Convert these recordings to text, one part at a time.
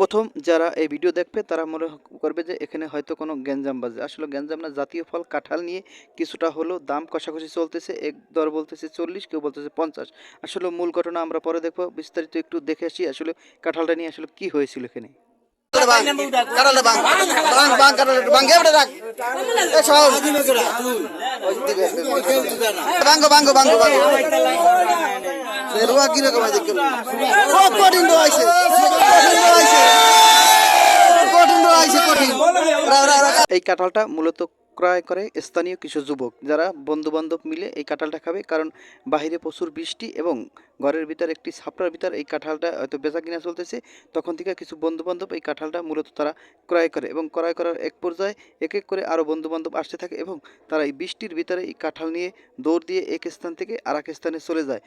প্রথম যারা এই ভিডিও দেখবে তারা মনে করবে যে এখানে হয়তো কোনো গ্যাঞ্জাম বাজে। আসলে গ্যাঞ্জাম না জাতীয় ফল কাঁঠাল নিয়ে কিছুটা হলো দাম কষাকষি চলতেছে। এক দর বলতেছে চল্লিশ কেউ বলতেছে পঞ্চাশ। আসলে মূল ঘটনা আমরা পরে দেখব। বিস্তারিত একটু দেখে আসি আসলে কাঁঠালটা নিয়ে আসলে কি হয়েছিল এখানে। বাঙ্গো বাঙ্গো বাঙ্গো বাঙ্গো রুয়া কীরকম আছে খুব কঠিন রুয়া আইছে কঠিন রুয়া কঠিন রুয়া কঠিন। এই কাঁঠালটা মূলত ক্রয় করে স্থানীয় কিছু যুবক যারা বন্ধু বান্ধব মিলে এই কাঁঠালটা খাবে। কারণ বাইরে প্রচুর বৃষ্টি এবং ঘরের ভিতর একটি ছাপড়ার ভিতর এই কাঁঠালটা হয়তো বেচা কিনা চলতেছে তখন থেকে কিছু বন্ধু বান্ধব এই কাঁঠালটা মূলত তারা ক্রয় করে এবং ক্রয় করার এক পর্যায়ে এক এক করে আরও বন্ধু বান্ধব আসতে থাকে এবং তারা এই বৃষ্টির ভিতরে এই কাঁঠাল নিয়ে দৌড় দিয়ে এক স্থান থেকে আর এক স্থানে চলে যায়।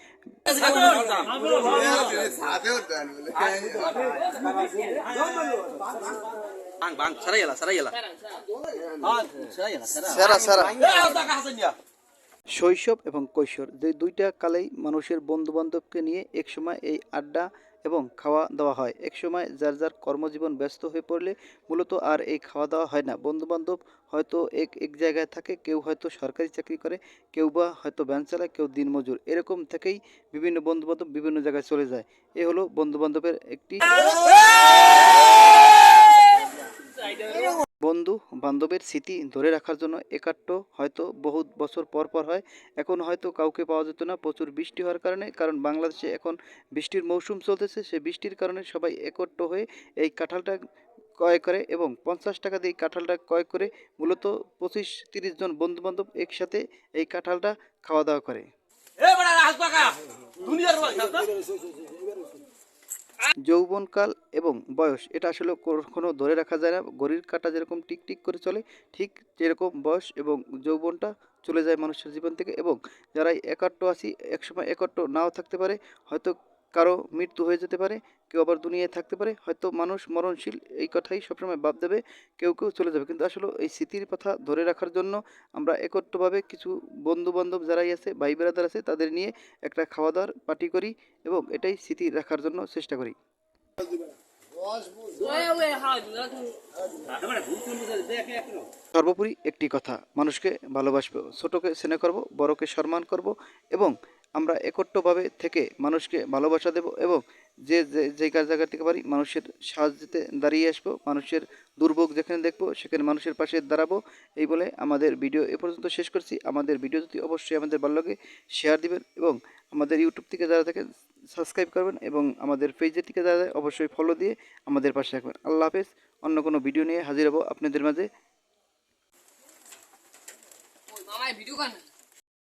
শৈশব এবং কৈশোর যে দুইটা কালেই মানুষের বন্ধু বান্ধবকে নিয়ে একসময় এই আড্ডা এবং খাওয়া দাওয়া হয়। একসময় যার যার কর্মজীবন ব্যস্ত হয়ে পড়লে মূলত আর এই খাওয়া দাওয়া হয় না। বন্ধু বান্ধব হয়তো এক এক জায়গায় থাকে কেউ হয়তো সরকারি চাকরি করে কেউ বা হয়তো ভ্যান চালায় কেউ দিনমজুর এরকম থেকেই বিভিন্ন বন্ধু বান্ধব বিভিন্ন জায়গায় চলে যায়। এ হলো বন্ধু বান্ধবের একটি বন্ধু, বান্ধবের স্মৃতি ধরে রাখার জন্য একাট্ট হয়তো বহুত বছর পর পর হয়। এখন হয়তো কাউকে পাওয়া যেত না। প্রচুর বৃষ্টি হওয়ার কারণে, কারণ বাংলাদেশে এখন বৃষ্টির মৌসুম চলতেছে। সে বৃষ্টির কারণে সবাই একট্ট হয়ে এই কাঁঠালটা ক্রয় করে এবং পঞ্চাশ টাকা দিয়ে কাঁঠালটা ক্রয় করে মূলত পঁচিশ তিরিশ জন বন্ধু বান্ধব একসাথে এই কাঁঠালটা খাওয়া দাওয়া করে। যৌবনকাল এবং বয়স, এটা আসলে কখনো ধরে রাখা যায় না। ঘড়ির কাটা যেরকম টিকটিক টিক করে চলে, ঠিক যেরকম বয়স এবং যৌবনটা চলে যায় মানুষের জীবন থেকে। এবং যারা একাট্ট আছি, একসময় একাট্ট নাও থাকতে পারে। হয়তো কারও মৃত্যু হয়ে যেতে পারে, কেউ আবার দুনিয়ায় থাকতে পারে, হয়তো মানুষ মরণশীল, এই কথাই সবসময় ভাব দেবে, কেউ কেউ চলে যাবে। কিন্তু আসলে এই স্মৃতির কথা ধরে রাখার জন্য আমরা একত্রভাবে কিছু বন্ধু বান্ধব যারাই আছে, ভাই বেড়াদার আছে, তাদের নিয়ে একটা খাওয়া দাওয়ার পার্টি করি এবং এটাই স্মৃতি রাখার জন্য চেষ্টা করি। সর্বোপরি একটি কথা, মানুষকে ভালোবাসবো, ছোটকে স্নেহ করব, বড়কে সম্মান করব এবং আমরা একত্রভাবে থেকে মানুষকে ভালোবাসা দেব এবং যে যে কাজ জায়গা থেকে পারি মানুষের সাহায্যতে দাঁড়িয়ে আসব, মানুষের দুর্ভোগ যেখানে দেখব সেখানে মানুষের পাশে দাঁড়াবো। এই বলে আমাদের ভিডিও এ পর্যন্ত শেষ করছি। আমাদের ভিডিও যদি অবশ্যই আমাদের ভালো লাগে শেয়ার দিবেন এবং আমাদের ইউটিউব থেকে যারা থাকেন সাবস্ক্রাইব করবেন এবং আমাদের পেজের থেকে যারা অবশ্যই ফলো দিয়ে আমাদের পাশে রাখবেন আল্লাহ হাফেজ। অন্য কোনো ভিডিও নিয়ে হাজির হব আপনাদের মাঝে। ভিডিও